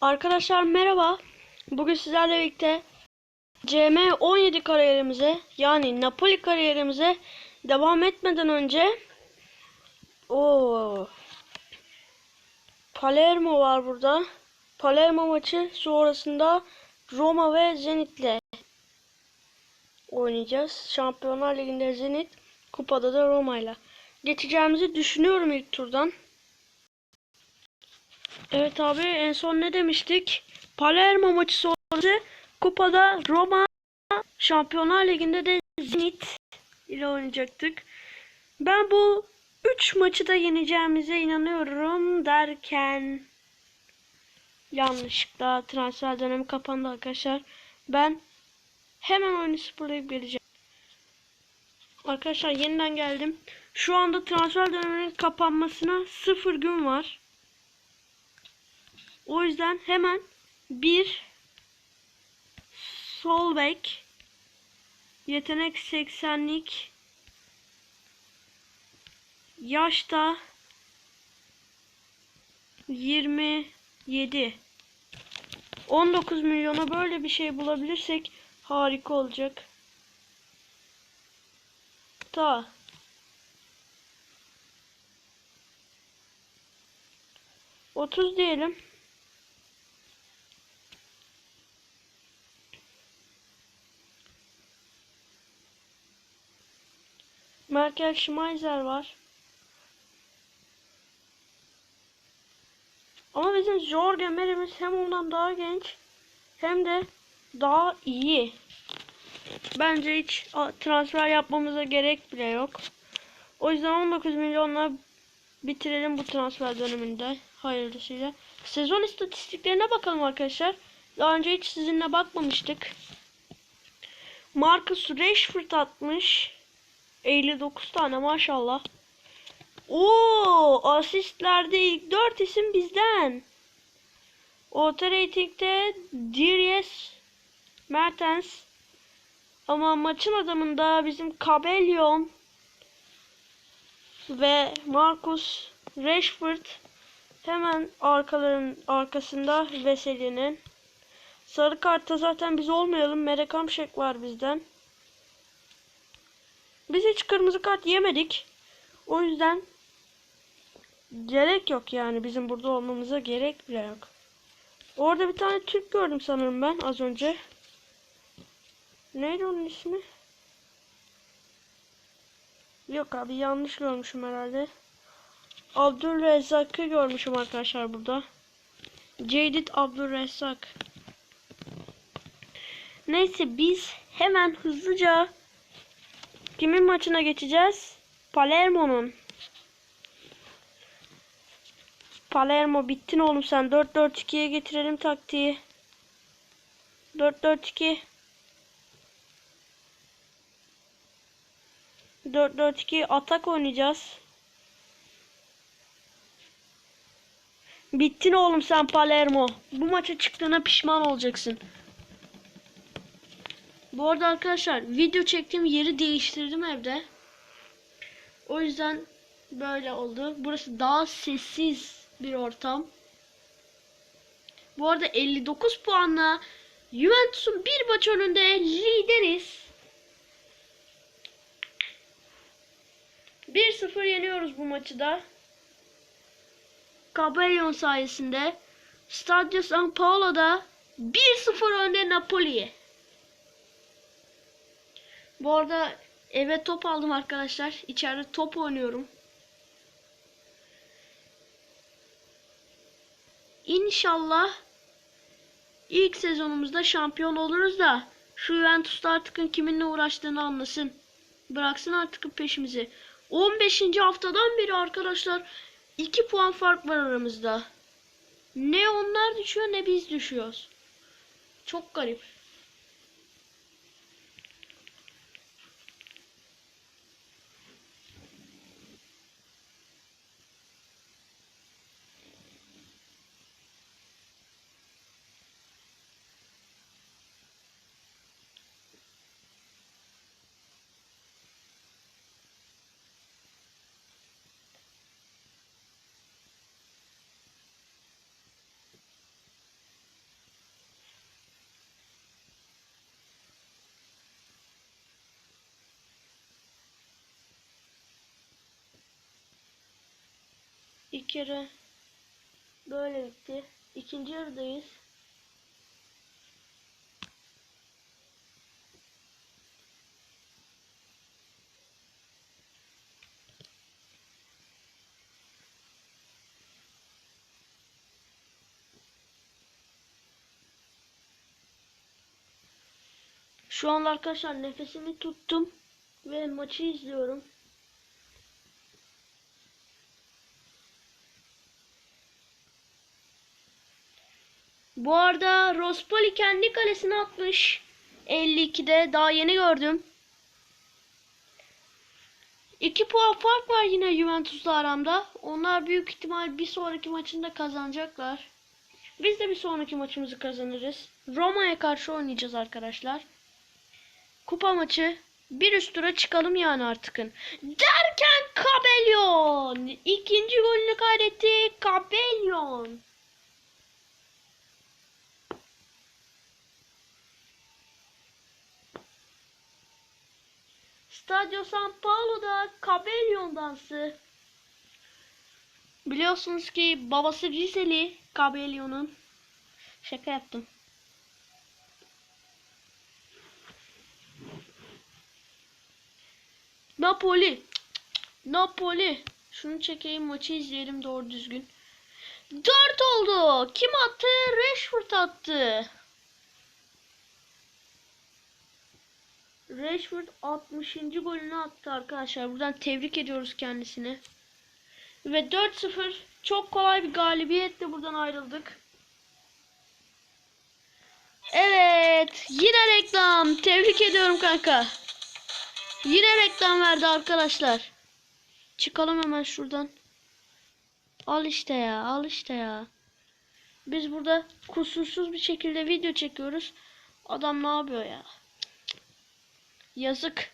Arkadaşlar merhaba. Bugün sizlerle birlikte CM17 kariyerimize yani Napoli kariyerimize devam etmeden önce o Palermo var burada. Palermo maçı sonrasında Roma ve Zenit'le oynayacağız. Şampiyonlar Ligi'nde Zenit, kupada da Roma'yla. Geçeceğimizi düşünüyorum ilk turdan. Evet abi en son ne demiştik? Palermo maçı sonrası kupada Roma Şampiyonlar Ligi'nde de Zenit ile oynayacaktık. Ben bu 3 maçı da yeneceğimize inanıyorum derken yanlışlıkla transfer dönemi kapandı arkadaşlar. Ben hemen oyunu sıfırlayıp geleceğim. Arkadaşlar yeniden geldim. Şu anda transfer döneminin kapanmasına 0 gün var. O yüzden hemen bir sol bek yetenek 80'lik yaşta 27 19 milyona böyle bir şey bulabilirsek harika olacak. Ta Otuz diyelim. Merkel Schmeiser var. Ama bizim Jorge Merimiz hem ondan daha genç hem de daha iyi. Bence hiç transfer yapmamıza gerek bile yok. O yüzden 19 milyonla bitirelim bu transfer döneminde. Hayırlısıyla. Sezon istatistiklerine bakalım arkadaşlar. Daha önce hiç sizinle bakmamıştık. Marcus Rashford atmış. 59 tane maşallah. Oo, asistlerde ilk 4 isim bizden. Orta reytingde Dries Mertens. Ama maçın adamında bizim Kabelyon ve Marcus Rashford hemen arkaların arkasında Veseli'nin. Sarı kartta zaten biz olmayalım. Merek Amşek var bizden. Biz hiç kırmızı kart yemedik. O yüzden gerek yok yani bizim burada olmamıza gerek bile yok. Orada bir tane Türk gördüm sanırım ben az önce. Neydi onun ismi? Yok abi yanlış görmüşüm herhalde. Abdülrezzak'ı görmüşüm arkadaşlar burada. Cedit Abdülrezzak. Neyse biz hemen hızlıca kimin maçına geçeceğiz? Palermo'nun. Palermo bittin oğlum sen. 4-4-2'ye getirelim taktiği. 4-4-2. 4-4-2 atak oynayacağız. Bittin oğlum sen Palermo. Bu maça çıktığına pişman olacaksın. Bu arada arkadaşlar video çektiğim yeri değiştirdim evde. O yüzden böyle oldu. Burası daha sessiz bir ortam. Bu arada 59 puanla Juventus'un bir maç önünde lideriz. 1-0 yeniyoruz bu maçı da. Cabellon sayesinde Stadio San Paolo'da 1-0 önde Napoli'ye. Bu arada eve top aldım arkadaşlar. İçeride top oynuyorum. İnşallah ilk sezonumuzda şampiyon oluruz da şu Juventus'ta artık kiminle uğraştığını anlasın. Bıraksın artık peşimizi. 15. haftadan beri arkadaşlar 2 puan fark var aramızda. Ne onlar düşüyor ne biz düşüyoruz. Çok garip. İlk yarı böyle bitti. İkinci yarıdayız. Şu anda arkadaşlar nefesimi tuttum ve maçı izliyorum. Bu arada Rospoli kendi kalesine atmış. 52'de daha yeni gördüm. 2 puan fark var yine Juventus'la aramda. Onlar büyük ihtimal bir sonraki maçında kazanacaklar. Biz de bir sonraki maçımızı kazanırız. Roma'ya karşı oynayacağız arkadaşlar. Kupa maçı. Bir üst tura çıkalım yani artıkın. Derken Kabelyon. ikinci golünü kaydetti. Kabelyon. Stadio San Paulo'da Kabelyon dansı. Biliyorsunuz ki babası Rizeli Kabelyon'un. Şaka yaptım. Napoli. Napoli. Şunu çekeyim maçı izleyelim doğru düzgün. 4 oldu. Kim attı? Rashford attı. Rashford 60. golünü attı arkadaşlar. Buradan tebrik ediyoruz kendisini. Ve 4-0 çok kolay bir galibiyetle buradan ayrıldık. Evet. Yine reklam. Tebrik ediyorum kanka. Yine reklam verdi arkadaşlar. Çıkalım hemen şuradan. Al işte ya. Al işte ya. Biz burada kusursuz bir şekilde video çekiyoruz. Adam ne yapıyor ya? Yazık.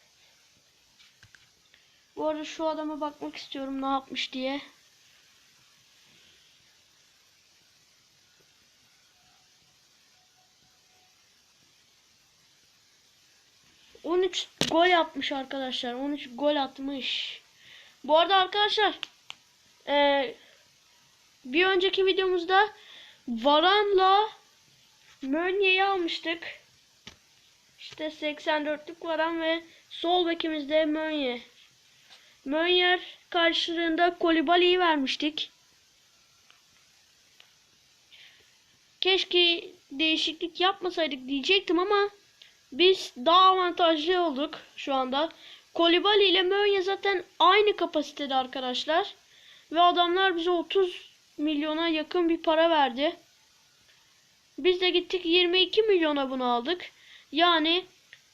Bu arada şu adama bakmak istiyorum ne yapmış diye. ...13 gol yapmış arkadaşlar. 13 gol atmış. Bu arada arkadaşlar... eee, bir önceki videomuzda... Varan'la... Mönye'yi almıştık. İşte 84'lük Varan ve sol bekimizde Mönye. Mönyer karşılığında Kolibali'yi vermiştik. Keşke değişiklik yapmasaydık diyecektim ama biz daha avantajlı olduk şu anda. Kolibali ile Mönye zaten aynı kapasitede arkadaşlar. Ve adamlar bize 30 milyona yakın bir para verdi. Biz de gittik 22 milyona bunu aldık. Yani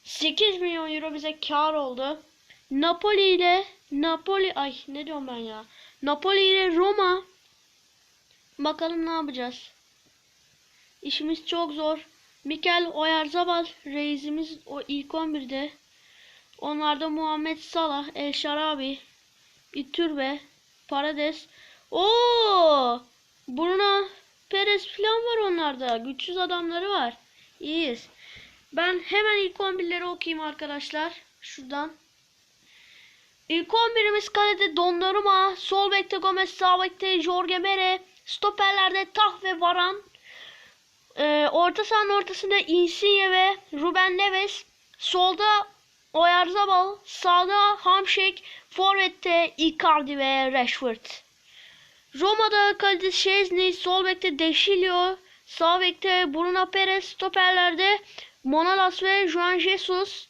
8 milyon euro bize kar oldu. Napoli ile Napoli ay ne diyorum ben ya. Napoli ile Roma bakalım ne yapacağız. İşimiz çok zor. Mikel Oyarzabal reisimiz o ilk 11'de. Onlarda Muhammed Salah, El Şarabi, İtürbe, Parades. Oo! Bruno Perez falan var onlarda. Güçsüz adamları var. İyiyiz. Ben hemen ilk 11'leri okuyayım arkadaşlar. Şuradan. İlk 11'imiz kalede Donnarumma, sol bekte Gomez, sağ bekte Jorge Mere, stoperlerde Tah ve Varan. Ee, orta sahanın ortasında Insigne ve Ruben Neves. Solda Oyarzabal, sağda Hamşik, forvette Icardi ve Rashford. Roma'da kalede Szczesny, sol bekte Deşilio, sağ bekte Bruno Perez, stoperlerde Monalas ve Juan Jesus.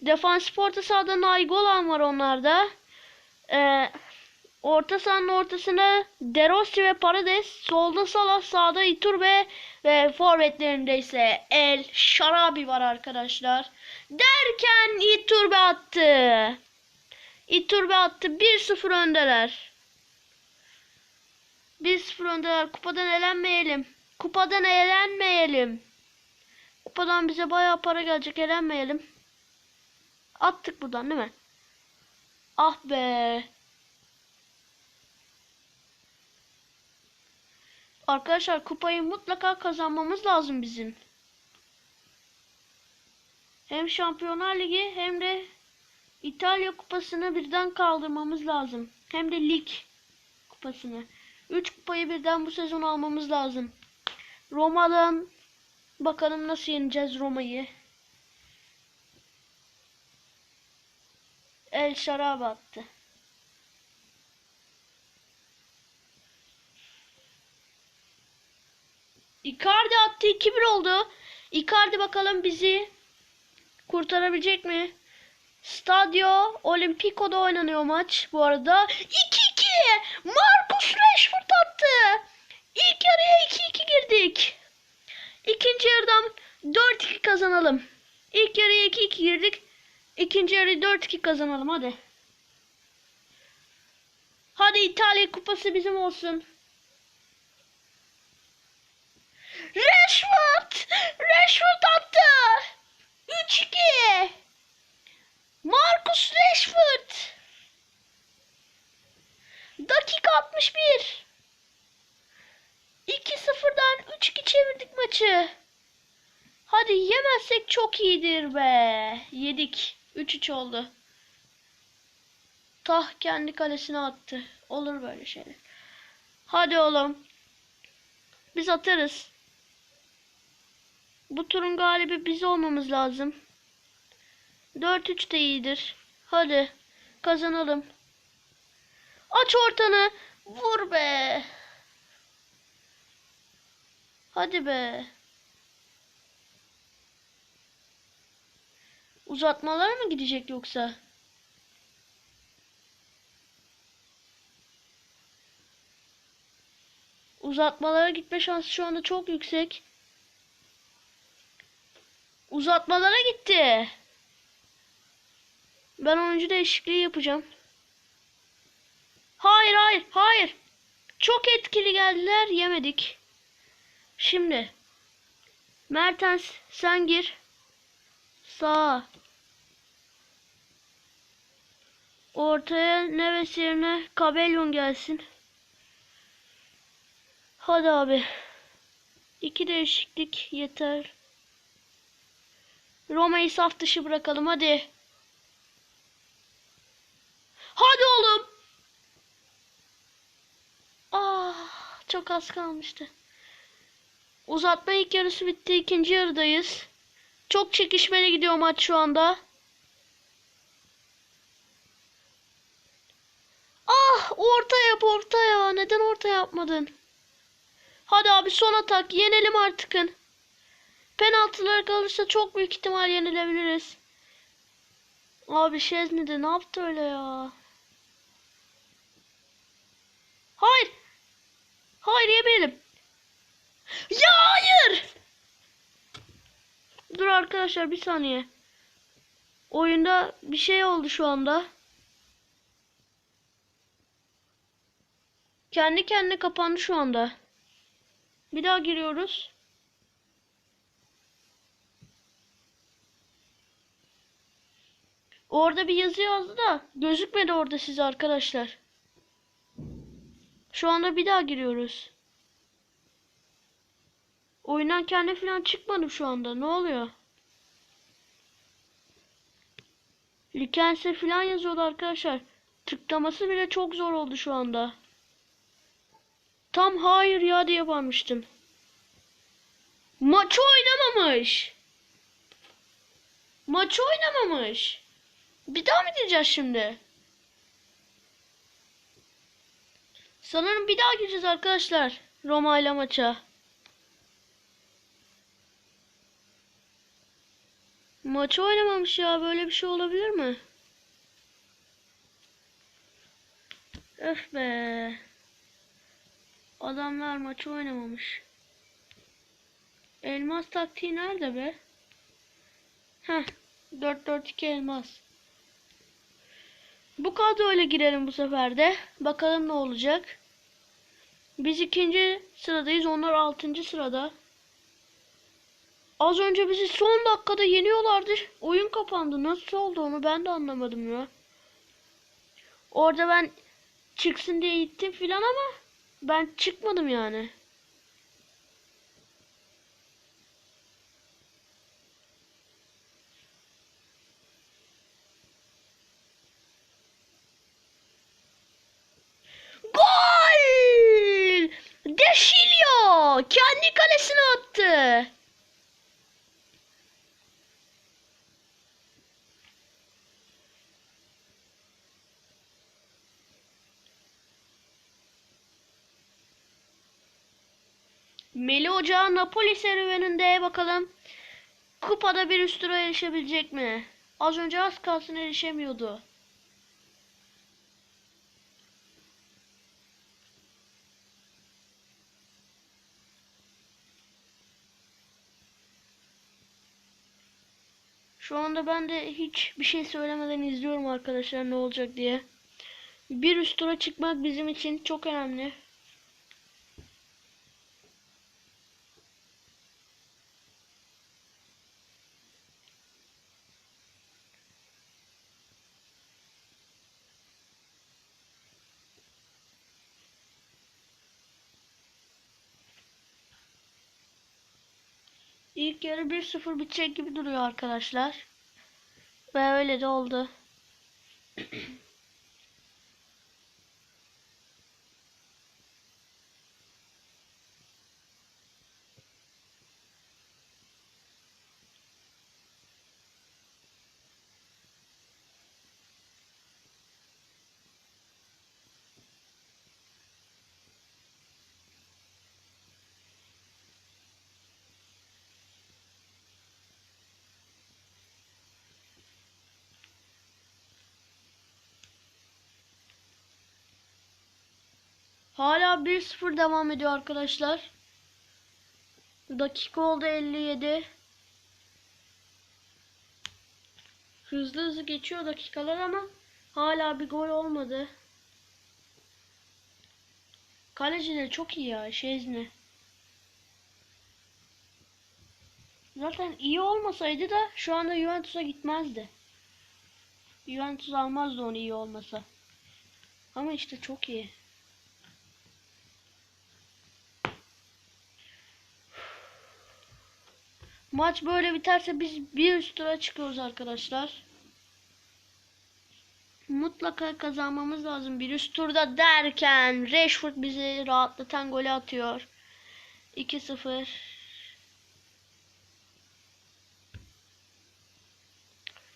Defans orta sahada Nainggolan var onlarda. Ee, orta sahanın ortasında De Rossi ve Paredes. Solda Salah, sağda Iturbe ve forvetlerinde ise El Şarabi var arkadaşlar. Derken Iturbe attı. Iturbe attı. 1-0 öndeler. 1-0 öndeler. Kupadan elenmeyelim. Kupadan elenmeyelim. Kupadan bize bayağı para gelecek. Elenmeyelim. Attık buradan değil mi? Ah be. Arkadaşlar kupayı mutlaka kazanmamız lazım bizim. Hem Şampiyonlar Ligi hem de İtalya kupasını birden kaldırmamız lazım. Hem de lig kupasını. 3 kupayı birden bu sezon almamız lazım. Roma'dan bakalım nasıl yeneceğiz Roma'yı. El Şarab attı. Icardi attı 2-1 oldu. Icardi bakalım bizi kurtarabilecek mi? Stadio Olimpico'da oynanıyor maç bu arada. 2-2 Marcus Rashford attı. İlk yarıya 2-2 girdik. İkinci yarıdan 4-2 kazanalım. İlk yarıya 2-2 girdik. İkinci yarıyı 4-2 kazanalım hadi. Hadi İtalya kupası bizim olsun. Rashford! Rashford attı! 3-2 Marcus Rashford Dakika 61 2-0'dan 3-2 çevirdik maçı. Hadi yemezsek çok iyidir be. Yedik. 3-3 oldu. Tah kendi kalesine attı. Olur böyle şeyler. Hadi oğlum. Biz atarız. Bu turun galibi biz olmamız lazım. 4-3 de iyidir. Hadi kazanalım. Aç ortanı. Vur be. Hadi be. Uzatmalar mı gidecek yoksa? Uzatmalara gitme şansı şu anda çok yüksek. Uzatmalara gitti. Ben oyuncu değişikliği yapacağım. Hayır hayır hayır. Çok etkili geldiler yemedik. Şimdi. Mertens sen gir. Sağa. Ortaya Neves yerine Kabelyon gelsin. Hadi abi. İki değişiklik yeter. Roma'yı saf dışı bırakalım hadi. Hadi oğlum. Ah, çok az kalmıştı. Uzatma ilk yarısı bitti. ikinci yarıdayız. Çok çekişmeli gidiyor maç şu anda. Ah, orta yap orta ya. Neden orta yapmadın? Hadi abi son atak. Yenelim artıkın. Penaltılar kalırsa çok büyük ihtimal yenilebiliriz. Abi Şezni de ne yaptı öyle ya? Hayır. Hayır yemeyelim. Ya hayır. Dur arkadaşlar bir saniye. Oyunda bir şey oldu şu anda. Kendi kendine kapandı şu anda. Bir daha giriyoruz. Orada bir yazı yazdı da gözükmedi orada size arkadaşlar. Şu anda bir daha giriyoruz. Oyundan kendi falan çıkmadım şu anda. Ne oluyor? Likense falan yazıyordu arkadaşlar. Tıklaması bile çok zor oldu şu anda. Tam hayır ya diye bağırmıştım. Maçı oynamamış. Maçı oynamamış. Bir daha mı gireceğiz şimdi? Sanırım bir daha gireceğiz arkadaşlar. Roma ile maça. Maçı oynamamış ya. Böyle bir şey olabilir mi? Öf be. Adamlar maçı oynamamış. Elmas taktiği nerede be? Heh. 4-4-2 elmas. Bu kadroyla girelim bu sefer de. Bakalım ne olacak. Biz ikinci sıradayız. Onlar altıncı sırada. Az önce bizi son dakikada yeniyorlardı. Oyun kapandı. Nasıl oldu onu ben de anlamadım ya. Orada ben çıksın diye gittim filan ama ben çıkmadım yani. Gol! Kendi kalesine attı. Melih Hoca Napoli serüveninde bakalım kupada bir üst tura erişebilecek mi? Az önce az kalsın erişemiyordu. Şu anda ben de hiç bir şey söylemeden izliyorum arkadaşlar ne olacak diye. Bir üst tura çıkmak bizim için çok önemli. İlk yarı 1-0 bitecek gibi duruyor arkadaşlar. Ve öyle de oldu. Hala 1-0 devam ediyor arkadaşlar. Dakika oldu 57. Hızlı hızlı geçiyor dakikalar ama hala bir gol olmadı. Kalecileri çok iyi ya Şezni. Zaten iyi olmasaydı da şu anda Juventus'a gitmezdi. Juventus almazdı onu iyi olmasa. Ama işte çok iyi. Maç böyle biterse biz bir üst tura çıkıyoruz arkadaşlar. Mutlaka kazanmamız lazım bir üst turda derken Rashford bizi rahatlatan golü atıyor. 2-0.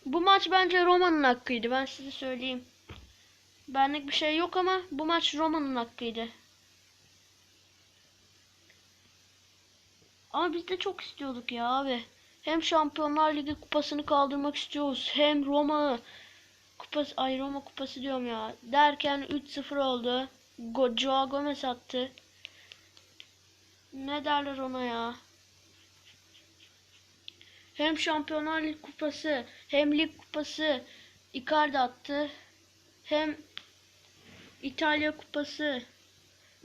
Bu maç bence Roma'nın hakkıydı. Ben size söyleyeyim. Benlik bir şey yok ama bu maç Roma'nın hakkıydı. Ama biz de çok istiyorduk ya abi. Hem Şampiyonlar Ligi kupasını kaldırmak istiyoruz. Hem Roma kupası, ay Roma kupası diyorum ya. Derken 3-0 oldu. Go Joao Gomez attı. Ne derler ona ya? Hem Şampiyonlar Ligi kupası, hem lig kupası Icardi attı. Hem İtalya kupası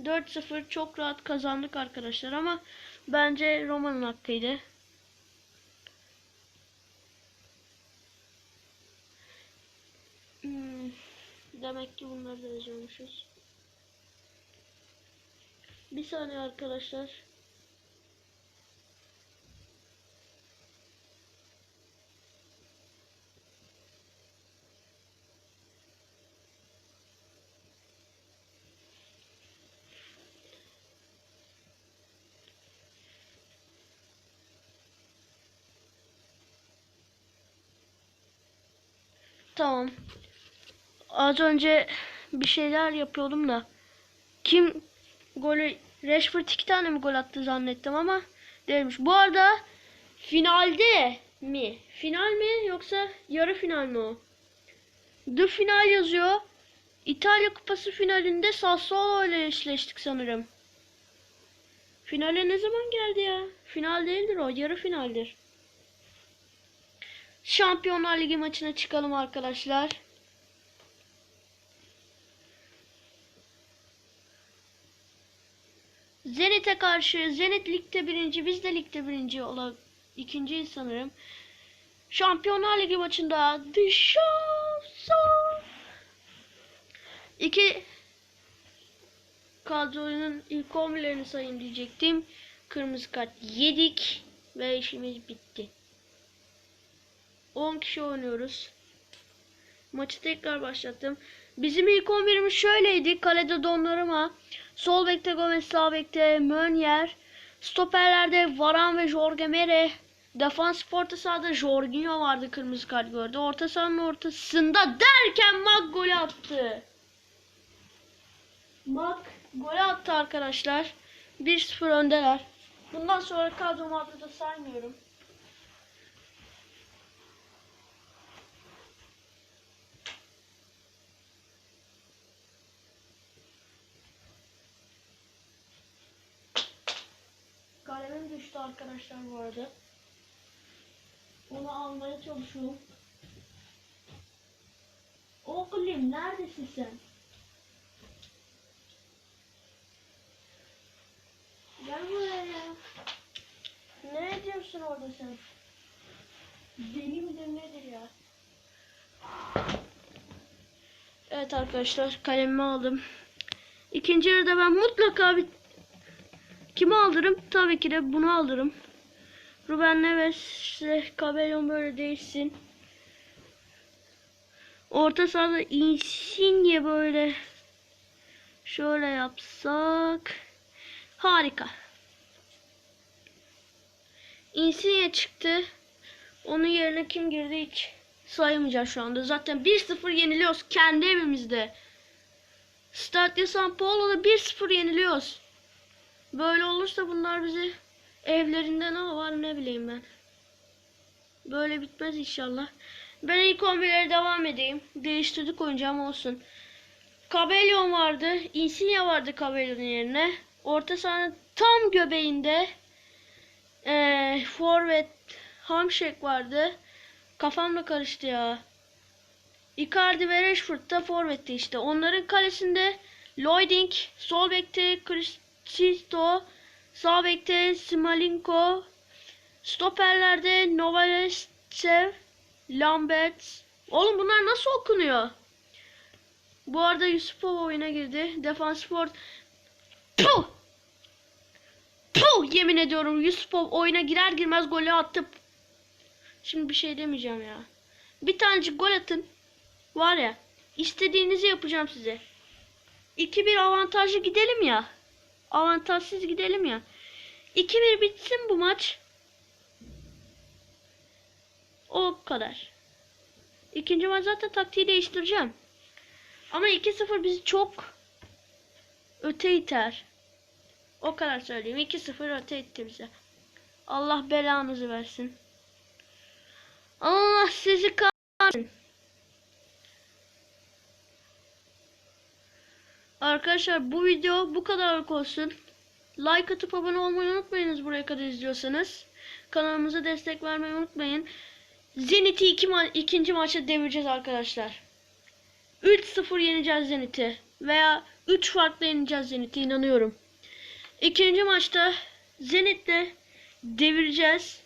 4-0 çok rahat kazandık arkadaşlar ama bence Roma'nın hakkıydı. Hmm, demek ki bunları da yazıyormuşuz. Bir saniye arkadaşlar. Tamam. Az önce bir şeyler yapıyordum da. Kim golü Rashford iki tane mi gol attı zannettim ama değilmiş. Bu arada finalde mi? Final mi yoksa yarı final mi o? The final yazıyor. İtalya Kupası finalinde Sassuolo ile eşleştik sanırım. Finale ne zaman geldi ya? Final değildir o, yarı finaldir. Şampiyonlar Ligi maçına çıkalım arkadaşlar. Zenit'e karşı Zenit ligde birinci, biz de ligde birinci olan ikinciyiz sanırım. Şampiyonlar Ligi maçında dışarı iki kadronun ilk 11'lerini sayayım diyecektim. Kırmızı kart yedik ve işimiz bitti. 10 kişi oynuyoruz. Maçı tekrar başlattım. Bizim ilk 11'imiz şöyleydi. Kalede Donnarumma, sol bekte Gomez, sağ bekte Meunier, Stoperlerde Varan ve Jorge Mere. Defans orta sahada Jorginho vardı kırmızı kart gördü. Orta sahanın ortasında derken Mak golü attı. Mak golü attı arkadaşlar. 1-0 öndeler. Bundan sonra kadromu adını saymıyorum. Kalemim düştü arkadaşlar bu arada. Onu almaya çalışıyorum. Oğlum neredesin sen? Gel buraya ya. Ne ediyorsun orada sen? Deli midir nedir ya? Evet arkadaşlar kalemimi aldım. İkinci yarıda ben mutlaka bir kimi alırım? Tabii ki de bunu alırım. Ruben Neves ile Cabellon böyle değişsin. Orta sahada Insigne böyle şöyle yapsak harika. Insigne çıktı. Onun yerine kim girdi hiç saymayacağım şu anda. Zaten 1-0 yeniliyoruz kendi evimizde. Stadio San Paulo'da 1-0 yeniliyoruz. Böyle olursa bunlar bizi evlerinde ne var ne bileyim ben. Böyle bitmez inşallah. Ben ilk 11'lere devam edeyim. Değiştirdik oyuncu ama olsun. Cabellon vardı. Insigne vardı Cabellon'un yerine. Orta sahanın tam göbeğinde eee forvet Hamşek vardı. Kafamla karıştı ya. Icardi ve Rashford da forvetti işte. Onların kalesinde Lloyding, sol bekte Crististo, sağ bekte Smalinko, stoperlerde Novalescev, Lambert. Oğlum bunlar nasıl okunuyor? Bu arada Yusupov oyuna girdi. Defans spor. Puh! Puh! Yemin ediyorum Yusupov oyuna girer girmez golü attı. Şimdi bir şey demeyeceğim ya. Bir tanecik gol atın. Var ya. istediğinizi yapacağım size. 2-1 avantajlı gidelim ya. Avantajsız gidelim ya. 2-1 bitsin bu maç. O kadar. İkinci maç zaten taktiği değiştireceğim. Ama 2-0 bizi çok öte iter. O kadar söyleyeyim. 2-0 öte itti bize. Allah belanızı versin. Allah sizi kahretsin. Arkadaşlar bu video bu kadarlık olsun. Like atıp abone olmayı unutmayınız buraya kadar izliyorsanız. Kanalımıza destek vermeyi unutmayın. Zenit'i iki ma ikinci maçta devireceğiz arkadaşlar. 3-0 yeneceğiz Zenit'i. Veya 3 farklı yeneceğiz Zenit'i inanıyorum. İkinci maçta Zenit'le devireceğiz.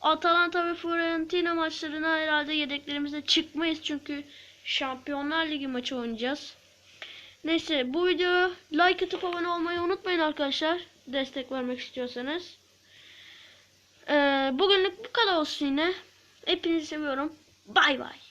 Atalanta ve Fiorentina maçlarına herhalde yedeklerimizle çıkmayız çünkü Şampiyonlar Ligi maçı oynayacağız. Neyse bu videoya like atıp abone olmayı unutmayın arkadaşlar. Destek vermek istiyorsanız. Ee, bugünlük bu kadar olsun yine. Hepinizi seviyorum. Bay bay.